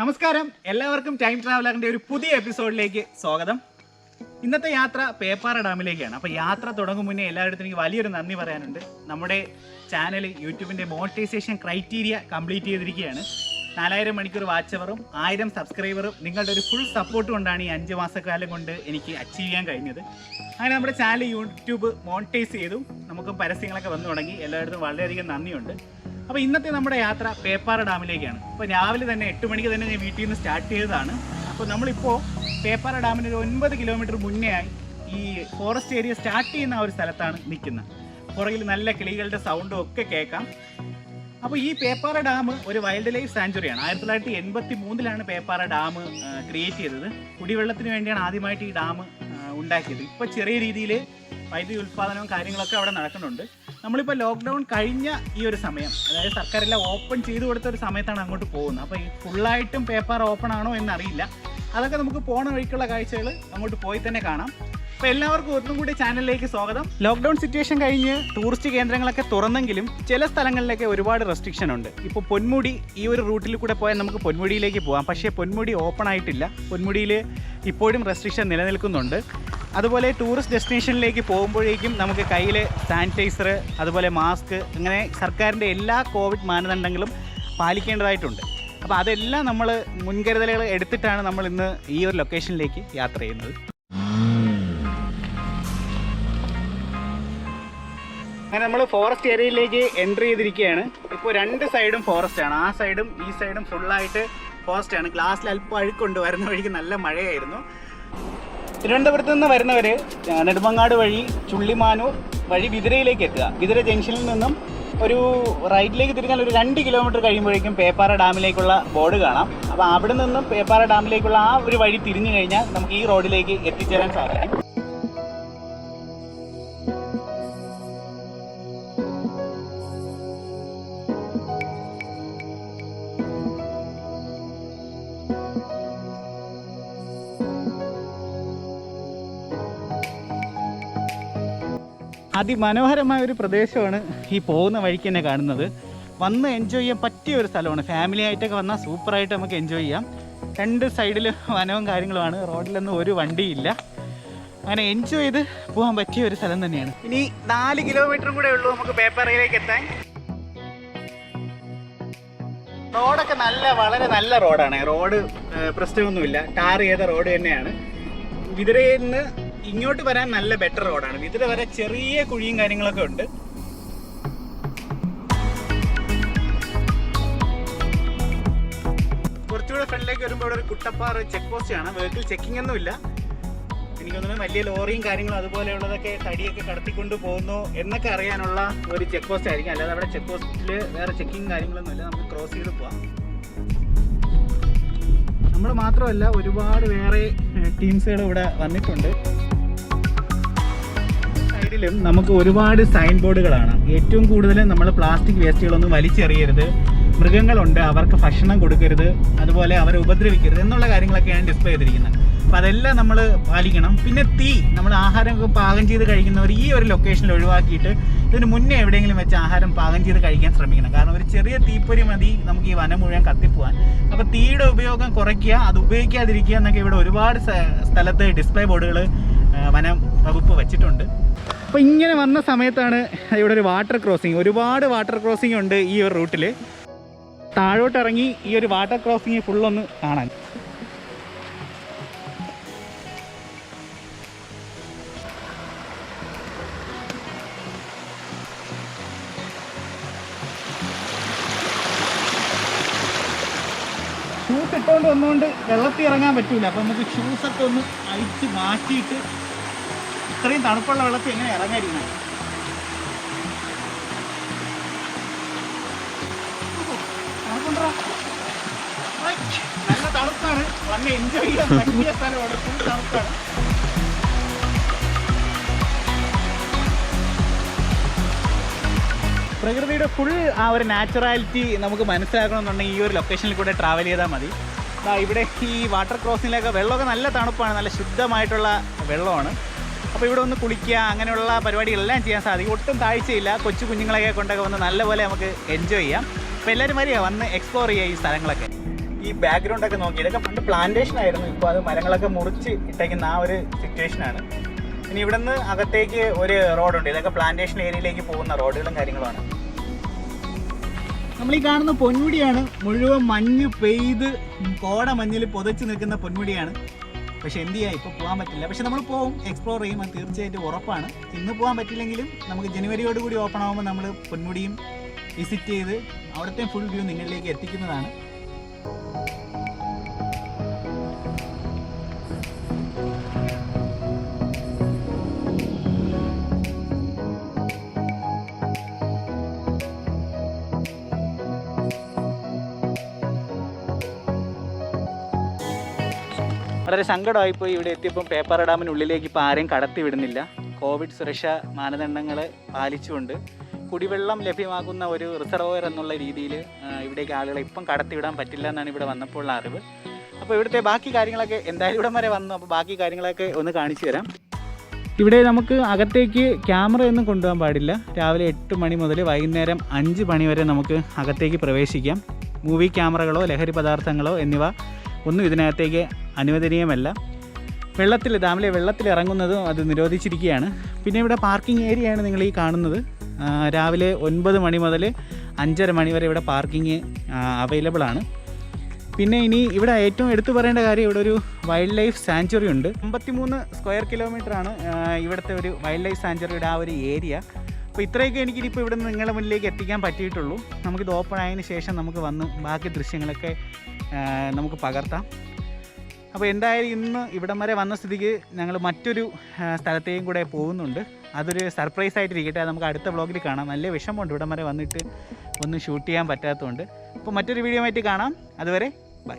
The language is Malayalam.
നമസ്കാരം. എല്ലാവർക്കും ടൈം ട്രാവലറിന്റെ ഒരു പുതിയ എപ്പിസോഡിലേക്ക് സ്വാഗതം. ഇന്നത്തെ യാത്ര പേപ്പാറ ഡാമിലേക്കാണ്. അപ്പോൾ യാത്ര തുടങ്ങും മുന്നേ എല്ലായിടത്തും എനിക്ക് വലിയൊരു നന്ദി പറയാനുണ്ട്. നമ്മുടെ ചാനൽ യൂട്യൂബിന്റെ മോണിറ്റൈസേഷൻ ക്രൈറ്റീരിയ കംപ്ലീറ്റ് ചെയ്തിരിക്കുകയാണ്. നാലായിരം മണിക്കൂർ വാച്ച് അവറും ആയിരം സബ്സ്ക്രൈബറും നിങ്ങളുടെ ഒരു ഫുൾ സപ്പോർട്ട് കൊണ്ടാണ് ഈ അഞ്ച് മാസക്കാലം കൊണ്ട് എനിക്ക് അച്ചീവ് ചെയ്യാൻ കഴിഞ്ഞത്. അങ്ങനെ നമ്മുടെ ചാനൽ യൂട്യൂബ് മോണിറ്റൈസ് ചെയ്തു. നമുക്ക് പരസ്യങ്ങളൊക്കെ വന്നു തുടങ്ങി. എല്ലായിടത്തും വളരെയധികം നന്ദിയുണ്ട്. അപ്പോൾ ഇന്നത്തെ നമ്മുടെ യാത്ര പേപ്പാറ ഡാമിലേക്കാണ്. അപ്പോൾ രാവിലെ തന്നെ എട്ട് മണിക്ക് തന്നെ ഞാൻ വീട്ടിൽ നിന്ന് സ്റ്റാർട്ട് ചെയ്തതാണ്. അപ്പോൾ നമ്മളിപ്പോൾ പേപ്പാറ ഡാമിന് ഒരു ഒൻപത് കിലോമീറ്റർ മുന്നേ ആയി ഈ ഫോറസ്റ്റ് ഏരിയ സ്റ്റാർട്ട് ചെയ്യുന്ന ആ ഒരു സ്ഥലത്താണ് നിൽക്കുന്നത്. പുറകിൽ നല്ല കിളികളുടെ സൗണ്ടും ഒക്കെ കേൾക്കാം. അപ്പോൾ ഈ പേപ്പാറ ഡാം ഒരു വൈൽഡ് ലൈഫ് സാഞ്ചുറിയാണ് ആയിരത്തി തൊള്ളായിരത്തി എൺപത്തി മൂന്നിലാണ് പേപ്പാറ ഡാം ക്രിയേറ്റ് ചെയ്തത്. കുടിവെള്ളത്തിന് വേണ്ടിയാണ് ആദ്യമായിട്ട് ഈ ഡാം ഉണ്ടാക്കിയത്. ഇപ്പോൾ ചെറിയ രീതിയിൽ വൈദ്യുതി ഉൽപ്പാദനവും കാര്യങ്ങളൊക്കെ അവിടെ നടക്കുന്നുണ്ട്. നമ്മളിപ്പോൾ ലോക്ക്ഡൗൺ കഴിഞ്ഞ ഈ ഒരു സമയം അതായത് സർക്കാരെല്ലാം ഓപ്പൺ ചെയ്തു കൊടുത്ത ഒരു സമയത്താണ് അങ്ങോട്ട് പോകുന്നത്. അപ്പോൾ ഈ ഫുള്ളായിട്ടും പേപ്പർ ഓപ്പൺ ആണോ എന്നറിയില്ല. അതൊക്കെ നമുക്ക് പോണ വഴിക്കുള്ള കാഴ്ചകൾ അങ്ങോട്ട് പോയി തന്നെ കാണാം. അപ്പോൾ എല്ലാവർക്കും ഒന്നും കൂടി ചാനലിലേക്ക് സ്വാഗതം. ലോക്ക്ഡൗൺ സിറ്റുവേഷൻ കഴിഞ്ഞ് ടൂറിസ്റ്റ് കേന്ദ്രങ്ങളൊക്കെ തുറന്നെങ്കിലും ചില സ്ഥലങ്ങളിലൊക്കെ ഒരുപാട് റെസ്ട്രിക്ഷൻ ഉണ്ട്. ഇപ്പോൾ പൊന്മുടി ഈ ഒരു റൂട്ടിൽ കൂടെ പോയാൽ നമുക്ക് പൊന്മുടിയിലേക്ക് പോകാം പക്ഷേ പൊന്മുടി ഓപ്പൺ ആയിട്ടില്ല. പൊന്മുടിയിൽ ഇപ്പോഴും റെസ്ട്രിക്ഷൻ നിലനിൽക്കുന്നുണ്ട്. അതുപോലെ ടൂറിസ്റ്റ് ഡെസ്റ്റിനേഷനിലേക്ക് പോകുമ്പോഴേക്കും നമുക്ക് കയ്യിൽ സാനിറ്റൈസർ അതുപോലെ മാസ്ക് അങ്ങനെ സർക്കാരിന്റെ എല്ലാ കോവിഡ് മാനദണ്ഡങ്ങളും പാലിക്കേണ്ടതായിട്ടുണ്ട്. അപ്പോൾ അതെല്ലാം നമ്മൾ മുൻകരുതലുകൾ എടുത്തിട്ടാണ് നമ്മൾ ഇന്ന് ഈ ഒരു ലൊക്കേഷനിലേക്ക് യാത്ര ചെയ്യുന്നത്. അങ്ങനെ നമ്മൾ ഫോറസ്റ്റ് ഏരിയയിലേക്ക് എൻട്രി ചെയ്തിരിക്കുകയാണ്. ഇപ്പോൾ രണ്ട് സൈഡും ഫോറസ്റ്റ് ആണ്. ആ സൈഡും ഈ സൈഡും ഫുള്ളായിട്ട് ഫോറസ്റ്റ് ആണ്. ഗ്ലാസ്സിൽ അല്പം അഴുക്കുണ്ട്. വരുന്ന വഴിക്ക് നല്ല മഴയായിരുന്നു. തിരുവനന്തപുരത്ത് നിന്ന് വരുന്നവർ നെടുമങ്ങാട് വഴി ചുള്ളിമാനൂർ വഴി വിതിരയിലേക്ക് എത്തുക. വിതിര ജംഗ്ഷനിൽ നിന്നും ഒരു റൈറ്റിലേക്ക് തിരിഞ്ഞാൽ ഒരു രണ്ട് കിലോമീറ്റർ കഴിയുമ്പോഴേക്കും പേപ്പാറ ഡാമിലേക്കുള്ള ബോർഡ് കാണാം. അപ്പോൾ അവിടെ നിന്നും പേപ്പാറ ഡാമിലേക്കുള്ള ആ ഒരു വഴി തിരിഞ്ഞു കഴിഞ്ഞാൽ നമുക്ക് ഈ റോഡിലേക്ക് എത്തിച്ചേരാൻ സാധിക്കും. അതിമനോഹരമായ ഒരു പ്രദേശമാണ് ഈ പോകുന്ന വഴിക്ക് തന്നെ കാണുന്നത്. വന്ന് എൻജോയ് ചെയ്യാൻ പറ്റിയ ഒരു സ്ഥലമാണ്. ഫാമിലി ആയിട്ടൊക്കെ വന്നാൽ സൂപ്പറായിട്ട് നമുക്ക് എൻജോയ് ചെയ്യാം. രണ്ട് സൈഡിൽ വനവും കാര്യങ്ങളുമാണ്. റോഡിലൊന്നും ഒരു വണ്ടിയില്ല. അങ്ങനെ എൻജോയ് ചെയ്ത് പോകാൻ പറ്റിയ ഒരു സ്ഥലം തന്നെയാണ്. ഇനി നാല് കിലോമീറ്ററും കൂടെ ഉള്ളൂ നമുക്ക് പേപ്പറയിലേക്ക് എത്താൻ. റോഡൊക്കെ നല്ല വളരെ നല്ല റോഡാണ്. റോഡ് പ്രശ്നമൊന്നുമില്ല. ടാർ ചെയ്ത റോഡ് തന്നെയാണ്. വിതിരയിൽ നിന്ന് ഇങ്ങോട്ട് വരാൻ നല്ല ബെറ്റർ റോഡാണ് ഇതിൽ വരെ ചെറിയ കുഴിയും കാര്യങ്ങളൊക്കെ ഉണ്ട്. കുറച്ചുകൂടെ ഫ്രണ്ടിലേക്ക് വരുമ്പോൾ ഇവിടെ ഒരു കുട്ടപ്പാറ ചെക്ക് പോസ്റ്റ് ആണ്. വെഹിക്കിൾ ചെക്കിംഗ് ഒന്നും ഇല്ല. എനിക്ക് തോന്നുന്നു വലിയ ലോറിയും കാര്യങ്ങളും അതുപോലെയുള്ളതൊക്കെ തടിയൊക്കെ കടത്തിക്കൊണ്ട് പോകുന്നു എന്നൊക്കെ അറിയാനുള്ള ഒരു ചെക്ക് പോസ്റ്റ് ആയിരിക്കും. അല്ലാതെ അവിടെ ചെക്ക് പോസ്റ്റിൽ വേറെ ചെക്കിങ് കാര്യങ്ങളൊന്നും ഇല്ല. നമുക്ക് ക്രോസ് ചെയ്ത് പോവാം. നമ്മൾ മാത്രമല്ല ഒരുപാട് വേറെ ടീംസുകൾ ഇവിടെ വന്നിട്ടുണ്ട്. സൈഡിലും നമുക്ക് ഒരുപാട് സൈൻ ബോർഡുകളാണ് ഏറ്റവും കൂടുതൽ നമ്മൾ പ്ലാസ്റ്റിക് വേസ്റ്റുകളൊന്നും വലിച്ചെറിയരുത്. മൃഗങ്ങളുണ്ട് അവർക്ക് ഭക്ഷണം കൊടുക്കരുത് അതുപോലെ അവരെ ഉപദ്രവിക്കരുത് എന്നുള്ള കാര്യങ്ങളൊക്കെയാണ് ഡിസ്പ്ലേ ചെയ്തിരിക്കുന്നത് അപ്പോൾ അതെല്ലാം നമ്മൾ പാലിക്കണം. പിന്നെ തീ നമ്മൾ ആഹാരമൊക്കെ പാകം ചെയ്ത് കഴിക്കുന്നവർ ഈ ഒരു ലൊക്കേഷനിൽ ഒഴിവാക്കിയിട്ട് ഇതിന് മുന്നേ എവിടെയെങ്കിലും വെച്ച് ആഹാരം പാകം ചെയ്ത് കഴിക്കാൻ ശ്രമിക്കണം. കാരണം ഒരു ചെറിയ തീപ്പൊരി മതി നമുക്ക് ഈ വനം മുഴുവൻ കത്തിപ്പോവാൻ. അപ്പോൾ തീയുടെ ഉപയോഗം കുറയ്ക്കുക അത് ഉപയോഗിക്കാതിരിക്കുക എന്നൊക്കെ ഇവിടെ ഒരുപാട് സ്ഥ- സ്ഥലത്ത് ഡിസ്പ്ലേ ബോർഡുകൾ വനം വകുപ്പ് വെച്ചിട്ടുണ്ട്. അപ്പോൾ ഇങ്ങനെ വന്ന സമയത്താണ് ഇവിടെ ഒരു വാട്ടർ ക്രോസിങ് ഒരുപാട് വാട്ടർ ക്രോസിംഗ് ഉണ്ട് ഈ ഒരു റൂട്ടിൽ താഴോട്ട് ഇറങ്ങി ഈ ഒരു വാട്ടർ ക്രോസിങ് ഫുള്ളൊന്ന് കാണാൻ. ഷൂസ് ഇട്ടുകൊണ്ട് വന്നുകൊണ്ട് വെള്ളത്തിൽ ഇറങ്ങാൻ പറ്റൂല. അപ്പം നമുക്ക് ഷൂസൊക്കെ ഒന്ന് അഴിച്ച് മാറ്റിയിട്ട് ഇത്രയും തണുപ്പുള്ള വെള്ളത്തിൽ എങ്ങനെ ഇറങ്ങാതിരിക്കണം പ്രകൃതിയുടെ ഫുൾ ആ ഒരു നാച്ചുറാലിറ്റി നമുക്ക് മനസ്സിലാക്കണമെന്നുണ്ടെങ്കിൽ ഈ ഒരു ലൊക്കേഷനിൽ കൂടെ ട്രാവൽ ചെയ്താൽ മതി. ഇവിടെ ഈ വാട്ടർ ക്രോസിങ്ങിലൊക്കെ വെള്ളമൊക്കെ നല്ല തണുപ്പാണ്. നല്ല ശുദ്ധമായിട്ടുള്ള വെള്ളമാണ്. അപ്പോൾ ഇവിടെ ഒന്ന് കുളിക്കുക അങ്ങനെയുള്ള പരിപാടികളെല്ലാം ചെയ്യാൻ സാധിക്കും. ഒട്ടും താഴ്ചയില്ല. കൊച്ചു കുഞ്ഞുങ്ങളെയൊക്കെ കൊണ്ടൊക്കെ വന്ന് നല്ലപോലെ നമുക്ക് എൻജോയ് ചെയ്യാം. അപ്പോൾ എല്ലാവരും വരിക വന്ന് എക്സ്പ്ലോർ ചെയ്യുക ഈ സ്ഥലങ്ങളൊക്കെ. ഈ ബാക്ക്ഗ്രൗണ്ട് ഒക്കെ നോക്കി. ഇതൊക്കെ പണ്ട് പ്ലാന്റേഷൻ ആയിരുന്നു. ഇപ്പോൾ അത് മരങ്ങളൊക്കെ മുറിച്ച് ഇട്ടേക്കുന്ന ആ ഒരു സിറ്റുവേഷൻ ആണ്. ഇനി നിന്ന് അകത്തേക്ക് ഒരു റോഡുണ്ട് ഇതൊക്കെ പ്ലാന്റേഷൻ ഏരിയയിലേക്ക് പോകുന്ന റോഡുകളും കാര്യങ്ങളുമാണ്. നമ്മൾ ഈ കാണുന്ന പൊന്മുടിയാണ് മുഴുവൻ മഞ്ഞ് പെയ്ത് കോട മഞ്ഞിൽ പുതച്ച് നിൽക്കുന്ന പൊന്മുടിയാണ്. പക്ഷെ എന്ത് ചെയ്യാം? ഇപ്പോൾ പോകാൻ പറ്റില്ല. പക്ഷെ നമ്മൾ പോകും എക്സ്പ്ലോർ ചെയ്യും അത് തീർച്ചയായിട്ടും ഉറപ്പാണ്. ഇന്ന് പോകാൻ പറ്റില്ലെങ്കിലും നമുക്ക് ജനുവരിയോട് കൂടി ഓപ്പൺ ആകുമ്പോൾ നമ്മൾ പൊന്മുടിയും വിസിറ്റ് ചെയ്ത് അവിടുത്തെ ഫുൾ വ്യൂ നിങ്ങളിലേക്ക് എത്തിക്കുന്നതാണ്. വളരെ സങ്കടമായിപ്പോയി ഇവിടെ എത്തിയപ്പം പേപ്പർ ഡാമിനുള്ളിലേക്ക് ഇപ്പോൾ ആരെയും കടത്തി വിടുന്നില്ല. കോവിഡ് സുരക്ഷാ മാനദണ്ഡങ്ങൾ പാലിച്ചുകൊണ്ട് കുടിവെള്ളം ലഭ്യമാകുന്ന ഒരു റിസർവോയർ എന്നുള്ള രീതിയിൽ ഇവിടേക്ക് ആളുകളെ ഇപ്പം കടത്തിവിടാൻ പറ്റില്ല എന്നാണ് ഇവിടെ വന്നപ്പോഴുള്ള അറിവ്. അപ്പോൾ ഇവിടുത്തെ ബാക്കി കാര്യങ്ങളൊക്കെ എന്തായാലും ഇവിടം വരെ വന്നു. അപ്പോൾ ബാക്കി കാര്യങ്ങളൊക്കെ ഒന്ന് കാണിച്ചു തരാം. ഇവിടെ നമുക്ക് അകത്തേക്ക് ക്യാമറ ഒന്നും കൊണ്ടുപോകാൻ പാടില്ല. രാവിലെ എട്ട് മണി മുതൽ വൈകുന്നേരം അഞ്ച് മണി വരെ നമുക്ക് അകത്തേക്ക് പ്രവേശിക്കാം. മൂവി ക്യാമറകളോ ലഹരി പദാർത്ഥങ്ങളോ എന്നിവ ഒന്നും ഇതിനകത്തേക്ക് അനുവദനീയമല്ല. വെള്ളത്തിൽ ഡാമിലെ വെള്ളത്തിൽ ഇറങ്ങുന്നതും അത് നിരോധിച്ചിരിക്കുകയാണ്. പിന്നെ ഇവിടെ പാർക്കിംഗ് ഏരിയയാണ് നിങ്ങൾ ഈ കാണുന്നത്. രാവിലെ ഒൻപത് മണി മുതൽ അഞ്ചര മണി വരെ ഇവിടെ പാർക്കിംഗ് അവൈലബിൾ ആണ്. പിന്നെ ഇനി ഇവിടെ ഏറ്റവും എടുത്തു പറയേണ്ട കാര്യം ഇവിടെ ഒരു വൈൽഡ് ലൈഫ് സാഞ്ചുറി ഉണ്ട്. അമ്പത്തിമൂന്ന് സ്ക്വയർ കിലോമീറ്റർ ആണ് ഇവിടുത്തെ ഒരു വൈൽഡ് ലൈഫ് സാഞ്ചുറിയുടെ ആ ഒരു ഏരിയ അപ്പോൾ ഇത്രയൊക്കെ എനിക്ക് ഇനിയിപ്പോൾ ഇവിടെ നിന്ന് നിങ്ങളുടെ മുന്നിലേക്ക് എത്തിക്കാൻ പറ്റിയിട്ടുള്ളൂ. നമുക്കിത് ഓപ്പൺ ആയതിനു ശേഷം നമുക്ക് വന്ന് ബാക്കി ദൃശ്യങ്ങളൊക്കെ നമുക്ക് പകർത്താം. അപ്പോൾ എന്തായാലും ഇന്ന് ഇവിടം വരെ വന്ന സ്ഥിതിക്ക് ഞങ്ങൾ മറ്റൊരു സ്ഥലത്തെയും കൂടെ പോകുന്നുണ്ട്. അതൊരു സർപ്രൈസ് ആയിട്ടിരിക്കട്ടെ. നമുക്ക് അടുത്ത വ്ളോഗിൽ കാണാം. നല്ല വിഷമമുണ്ട് ഇവിടം വരെ വന്നിട്ട്. ഒന്ന് ഷൂട്ട് ചെയ്യാൻ പറ്റാത്തതുകൊണ്ട്. അപ്പോൾ മറ്റൊരു വീഡിയോ ആയിട്ട് കാണാം. അതുവരെ ബൈ